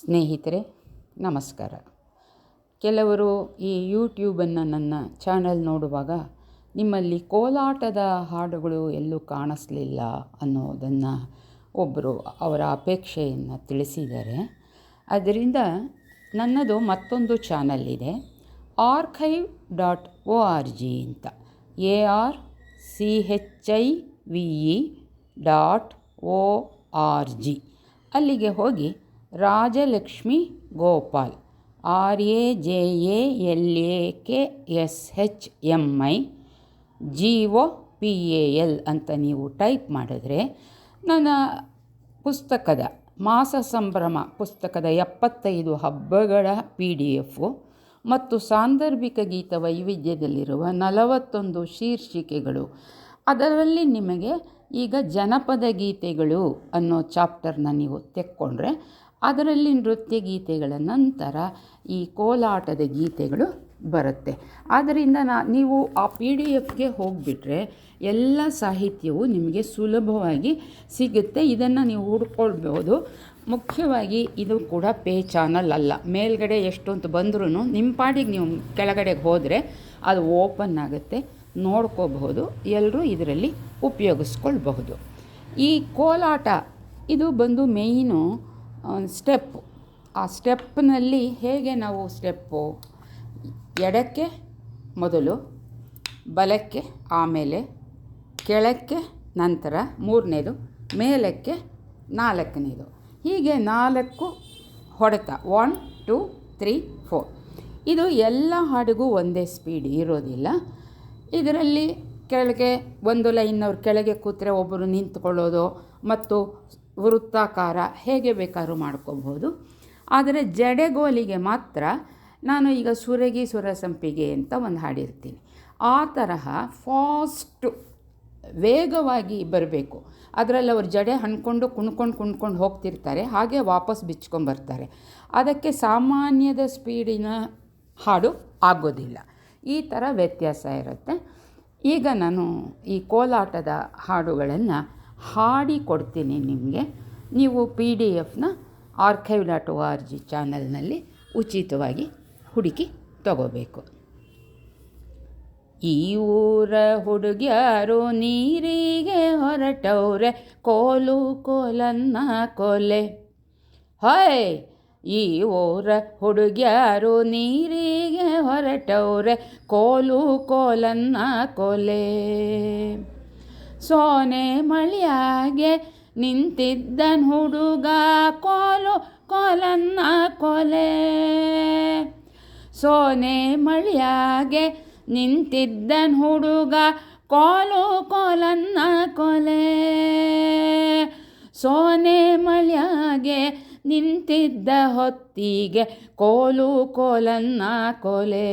ಸ್ನೇಹಿತರೆ, ನಮಸ್ಕಾರ. ಕೆಲವರು ಈ ಯೂಟ್ಯೂಬನ್ನು ನನ್ನ ಚಾನಲ್ ನೋಡುವಾಗ, ನಿಮ್ಮಲ್ಲಿ ಕೋಲಾಟದ ಹಾಡುಗಳು ಎಲ್ಲೂ ಕಾಣಿಸ್ಲಿಲ್ಲ ಅನ್ನೋದನ್ನು ಒಬ್ಬರು ಅವರ ಅಪೇಕ್ಷೆಯನ್ನು ತಿಳಿಸಿದ್ದಾರೆ. ಅದರಿಂದ ನನ್ನದು ಮತ್ತೊಂದು ಚಾನಲ್ ಇದೆ archive dot O R G ಅಂತ. A R C H I V E dot O R G ಅಲ್ಲಿಗೆ ಹೋಗಿ Rajalakshmi Gopal. R A J A L A K S H M I G O P A L ಅಂತ ನೀವು type ಮಾಡಿದ್ರೆ ನನ್ನ ಪುಸ್ತಕದ ಮಾಸ ಸಂಭ್ರಮ ಪುಸ್ತಕದ ಎಪ್ಪತ್ತೈದು ಹಬ್ಬಗಳ ಪಿ ಡಿ ಎಫು ಮತ್ತು ಸಾಂದರ್ಭಿಕ ಗೀತ ವೈವಿಧ್ಯದಲ್ಲಿರುವ ನಲವತ್ತೊಂದು ಶೀರ್ಷಿಕೆಗಳು. ಅದರಲ್ಲಿ ನಿಮಗೆ ಈಗ ಜನಪದ ಗೀತೆಗಳು ಅನ್ನೋ ಚಾಪ್ಟರ್ನ ನೀವು ತೆಕ್ಕೊಂಡ್ರೆ ಅದರಲ್ಲಿ ನೃತ್ಯ ಗೀತೆಗಳ ನಂತರ ಈ ಕೋಲಾಟದ ಗೀತೆಗಳು ಬರುತ್ತೆ. ಆದ್ದರಿಂದ ನಾ, ನೀವು ಆ ಪಿ ಡಿ ಎಫ್ಗೆ ಹೋಗಿಬಿಟ್ರೆ ಎಲ್ಲ ಸಾಹಿತ್ಯವು ನಿಮಗೆ ಸುಲಭವಾಗಿ ಸಿಗುತ್ತೆ. ಇದನ್ನು ನೀವು ಹುಡ್ಕೊಳ್ಬೋದು. ಮುಖ್ಯವಾಗಿ ಇದು ಕೂಡ ಪೇ ಚಾನಲ್ ಅಲ್ಲ. ಮೇಲ್ಗಡೆ ಎಷ್ಟು ಅಂತ ಬಂದ್ರೂ ನಿಮ್ಮ ಪಾಡಿಗೆ ನೀವು ಕೆಳಗಡೆಗೆ ಹೋದರೆ ಅದು ಓಪನ್ ಆಗುತ್ತೆ. ನೋಡ್ಕೋಬಹುದು. ಎಲ್ಲರೂ ಇದರಲ್ಲಿ ಉಪಯೋಗಿಸ್ಕೊಳ್ಬಹುದು. ಈ ಕೋಲಾಟ ಇದು ಬಂದು ಮೇಯ್ನು ಸ್ಟೆಪ್ಪು ಆ ಸ್ಟೆಪ್ನಲ್ಲಿ ಹೇಗೆ ನಾವು ಸ್ಟೆಪ್ಪು ಎಡಕ್ಕೆ ಮೊದಲು, ಬಲಕ್ಕೆ ಆಮೇಲೆ, ಕೆಳಕ್ಕೆ ನಂತರ, ಮೂರನೇದು, ಮೇಲಕ್ಕೆ ನಾಲ್ಕನೇದು. ಹೀಗೆ ನಾಲ್ಕು ಹೊಡೆತ. ಒನ್ ಟೂ ತ್ರೀ ಫೋರ್ ಇದು ಎಲ್ಲ ಹಾಡಿಗೂ ಒಂದೇ ಸ್ಪೀಡ್ ಇರೋದಿಲ್ಲ. ಇದರಲ್ಲಿ ಕೆಳಗೆ ಒಂದು ಲೈನವ್ರು ಕೆಳಗೆ ಕೂತ್ರೆ ಒಬ್ಬರು ನಿಂತ್ಕೊಳ್ಳೋದು, ಮತ್ತು ವೃತ್ತಾಕಾರ ಹೇಗೆ ಬೇಕಾದ್ರೂ ಮಾಡ್ಕೋಬಹುದು. ಆದರೆ ಜಡೆಗೋಲಿಗೆ ಮಾತ್ರ ನಾನು ಈಗ ಸುರಗಿ ಸುರಸಂಪಿಗೆ ಅಂತ ಒಂದು ಹಾಡಿರ್ತೀನಿ ಆ ತರಹ ಫಾಸ್ಟು ವೇಗವಾಗಿ ಬರಬೇಕು. ಅದರಲ್ಲಿ ಅವರು ಜಡೆ ಹಣ್ಕೊಂಡು ಕುಣ್ಕೊಂಡು ಕುಣ್ಕೊಂಡು ಹೋಗ್ತಿರ್ತಾರೆ. ಹಾಗೆ ವಾಪಸ್ ಬಿಚ್ಕೊಂಬರ್ತಾರೆ ಅದಕ್ಕೆ ಸಾಮಾನ್ಯದ ಸ್ಪೀಡಿನ ಹಾಡು ಆಗೋದಿಲ್ಲ. ಈ ಥರ ವ್ಯತ್ಯಾಸ ಇರುತ್ತೆ. ಈಗ ನಾನು ಈ ಕೋಲಾಟದ ಹಾಡುಗಳನ್ನು ಹಾಡಿ ಕೊಡ್ತೀನಿ ನಿಮಗೆ. ನೀವು P D ಎಫ್ನ archive dot O R G ಚಾನಲ್ನಲ್ಲಿ ಉಚಿತವಾಗಿ ಹುಡುಕಿ ತಗೋಬೇಕು. ಈ ಊರ ಹುಡುಗ್ಯಾರು ನೀರಿಗೆ ಹೊರಟವ್ರೆ, ಕೋಲು ಕೋಲನ್ನ ಕೊಲೆ. ಹೊಯ್ ಈ ಊರ ಹುಡುಗ್ಯಾರು ನೀರಿಗೆ ಹೊರಟವ್ರೆ, ಕೋಲು ಕೋಲನ್ನ ಕೊಲೆ. ಸೋನೆ ಮಳಿಯಾಗೆ ನಿಂತಿದ್ದನ್ ಹುಡುಗ ಕೋಲು ಕೋಲನ್ನ ಕೊಲೆ. ಸೋನೆ ಮಳಿಯಾಗೆ ನಿಂತಿದ್ದನ್ ಹುಡುಗ ಕೋಲು ಕೋಲನ್ನ ಕೊಲೆ. ಸೋನೆ ಮಳಿಯಾಗೆ ನಿಂತಿದ್ದ ಹೊತ್ತಿಗೆ ಕೋಲು ಕೋಲನ್ನ ಕೊಲೆ.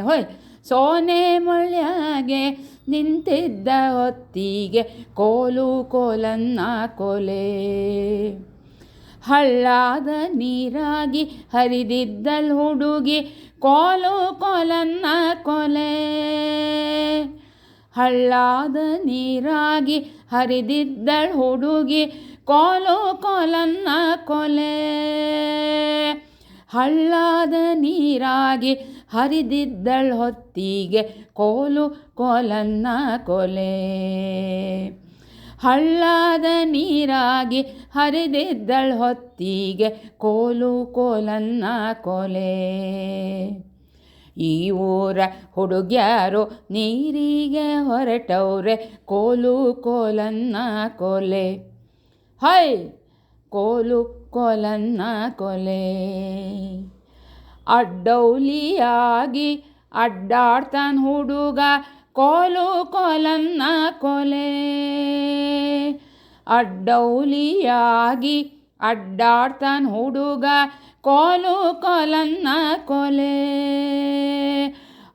ಹೊಯ್, ಸೋನೆ ಮಳ್ಯಾಗೆ ನಿಂತಿದ್ದ ಹೊತ್ತಿಗೆ ಕೋಲು ಕೋಲನ್ನ ಕೊಲೆ. ಹಳ್ಳಾದ ನೀರಾಗಿ ಹರಿದಿದ್ದಲ್ ಹುಡುಗಿ ಕೋಲು ಕೋಲನ್ನ ಕೊಲೆ. ಹಳ್ಳಾದ ನೀರಾಗಿ ಹರಿದಿದ್ದಳ್ ಹುಡುಗಿ ಕೋಲು ಕೋಲನ್ನ ಕೊಲೆ. ಹಳ್ಳಾದ ನೀರಾಗಿ ಹರಿದಿದ್ದಳ್ ಹೊತ್ತಿಗೆ ಕೋಲು ಕೋಲನ್ನ ಕೊಲೆ. ಹಳ್ಳಾದ ನೀರಾಗಿ ಹರಿದಿದ್ದಳ್ ಹೊತ್ತಿಗೆ ಕೋಲು ಕೋಲನ್ನ ಕೊಲೆ. ಈ ಊರ ಹುಡುಗ್ಯಾರು ನೀರಿಗೆ ಹೊರಟವ್ರೆ ಕೋಲು ಕೋಲನ್ನ ಕೊಲೆ. ಹೈ! ಕೋಲು ಕೊಲನ್ನ ಕೊಲೆ. ಅಡ್ಡೌಲಿಯಾಗಿ ಅಡ್ಡಾಡ್ತಾನ ಹುಡುಗ ಕೋಲು ಕೊಲನ್ನ ಕೊಲೆ. ಅಡ್ಡೌಲಿಯಾಗಿ ಅಡ್ಡಾಡ್ತಾನ ಹುಡುಗ ಕೋಲು ಕೊಲನ್ನ ಕೊಲೆ.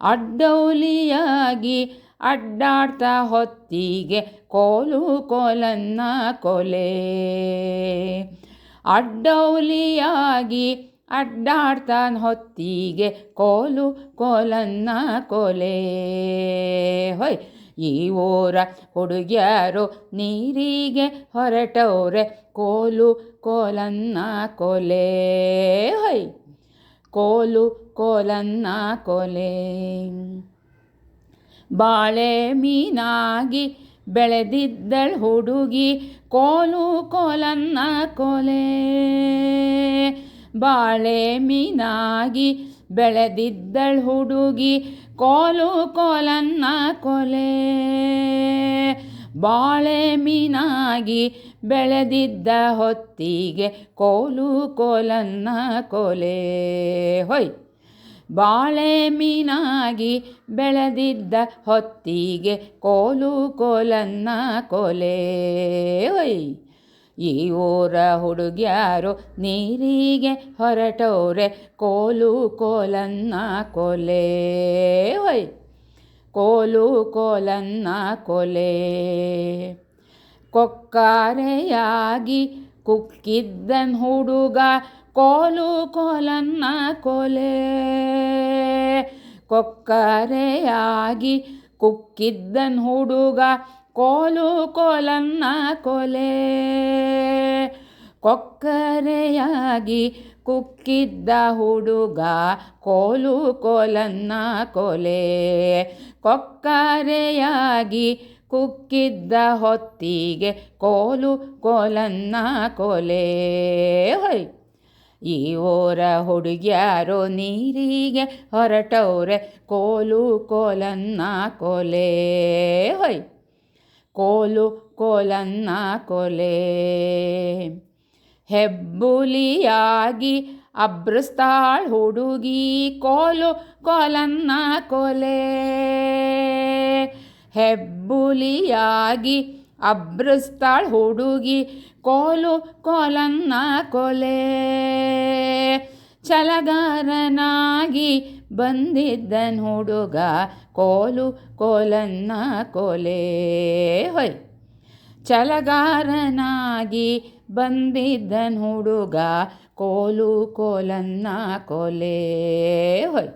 ಅಡ್ಡೌಲಿಯಾಗಿ ಅಡ್ಡಾಡ್ತಾ ಹೊತ್ತಿಗೆ ಕೋಲು ಕೋಲನ್ನ ಕೊಲೆ. ಅಡ್ಡೌಲಿಯಾಗಿ ಅಡ್ಡಾಡ್ತಾನ ಹೊತ್ತಿಗೆ ಕೋಲು ಕೋಲನ್ನ ಕೊಲೆ. ಹೊಯ್, ಈ ಊರ ಹುಡುಗಿಯರು ನೀರಿಗೆ ಹೊರಟವ್ರೆ, ಕೋಲು ಕೋಲನ್ನ ಕೊಲೆ. ಹೊಯ್, ಕೋಲು ಕೋಲನ್ನ ಕೊಲೆ. ಬಾಳೆ ಮೀನಾಗಿ ಬೆಳೆದಿದ್ದಳು ಹುಡುಗಿ ಕೋಲು ಕೋಲನ್ನ ಕೊಲೆ. ಬಾಳೆ ಮೀನಾಗಿ ಬೆಳೆದಿದ್ದಳು ಹುಡುಗಿ ಕೋಲು ಕೋಲನ್ನ ಕೊಲೆ. ಬಾಳೆ ಮೀನಾಗಿ ಬೆಳೆದಿದ್ದ ಹೊತ್ತಿಗೆ ಕೋಲು ಕೋಲನ್ನ ಕೊಲೆ. ಹೊಯ್. ಬಾಳೆ ಮೀನಾಗಿ ಬೆಳೆದಿದ್ದ ಹೊತ್ತಿಗೆ ಕೋಲು ಕೋಲನ್ನ ಕೊಲೆ. ಒಯ್ ಈ ಊರ ಹುಡುಗ್ಯಾರು ನೀರಿಗೆ ಹೊರಟೋರೆ ಕೋಲು ಕೋಲನ್ನ ಕೊಲೆ. ಒಯ್ ಕೋಲು ಕೋಲನ್ನ ಕೊಲೆ. ಕೊಕ್ಕಾರೆಯಾಗಿ ಕುಕ್ಕಿದ್ದನ್ ಹುಡುಗ ಕೋಲು ಕೋಲನ್ನ ಕೊಲೆ. ಕೊಕ್ಕರೆಯಾಗಿ ಕುಕ್ಕಿದ್ದನ್ ಹುಡುಗ ಕೋಲು ಕೋಲನ್ನ ಕೊಲೆ. ಕೊಕ್ಕರೆಯಾಗಿ ಕುಕ್ಕಿದ್ದ ಹುಡುಗ ಕೋಲು ಕೋಲನ್ನ ಕೊಲೆ. ಕೊಕ್ಕರೆಯಾಗಿ ಕುಕ್ಕಿದ್ದ ಹೊತ್ತಿಗೆ ಕೋಲು ಕೋಲನ್ನ ಕೊಲೆ. ಹೊಯ್ ಈ ಓರ ಹುಡುಗ್ಯಾರೋ ನೀರಿಗೆ ಹೊರಟವ್ರೆ, ಕೋಲು ಕೋಲನ್ನ ಕೊಲೆ. ಹೊಯ್, ಕೋಲು ಕೋಲನ್ನ ಕೊಲೆ. ಹೆಬ್ಬುಲಿಯಾಗಿ ಅಬ್ರಸ್ತಾಳ್ ಹುಡುಗಿ, ಕೋಲು ಕೋಲನ್ನ ಕೊಲೆ. ಹೆಬ್ಬುಲಿಯಾಗಿ ಅಬ್ರಸ್ತಾಳ್ ಹುಡುಗಿ ಕೋಲು ಕೋಲನ್ನ ಕೊಲೆ. ಛಲಗಾರನಾಗಿ ಬಂದಿದ್ದನ್ ಹುಡುಗ ಕೋಲು ಕೋಲನ್ನ ಕೊಲೆ. ಹೊಯ್. ಛಲಗಾರನಾಗಿ ಬಂದಿದ್ದನ್ ಹುಡುಗ ಕೋಲು ಕೋಲನ್ನ ಕೊಲೆ. ಹೊಯ್.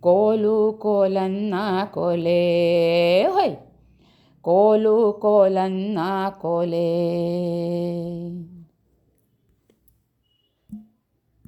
ಕೋಲು ಕೋಲನ್ನ ಕೊಲೆ. ಹೊಯ್. ಕೋಲು ಕೋಲನ್ನ ಕೊಲೆ